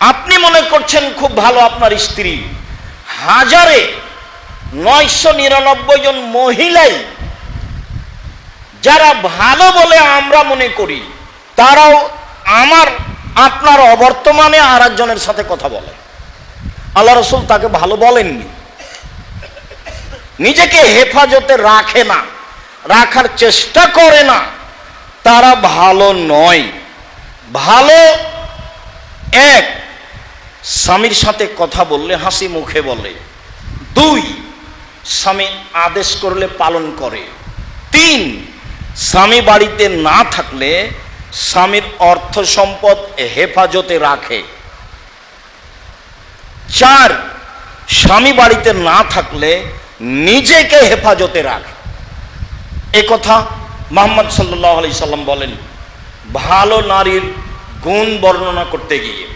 আপনি মনে করছেন খুব ভালো আপনার স্ত্রী। হাজারে নয়শো নিরানব্বই জন মহিলাই যারা ভালো বলে আমরা মনে করি, তারাও আমার, আপনার অবর্তমানে আর একজনের সাথে কথা বলে। আল্লাহ রসুল তাকে ভালো বলেননি। নিজেকে হেফাজতে রাখে না, রাখার চেষ্টা করে না। তারা ভালো নয়। ভালো এক স্বামীর সাথে কথা বললে, হাসি মুখে বলে। দুই, স্বামী আদেশ করলে পালন করে। তিন, স্বামী বাড়িতে না থাকলে স্বামীর অর্থ সম্পদ হেফাজতে রাখে। চার, স্বামী বাড়িতে না থাকলে নিজেকে হেফাজতে রাখে। এ কথা মোহাম্মদ সাল্লাহ সাল্লাম বলেন, ভালো নারীর গুণ বর্ণনা করতে গিয়ে।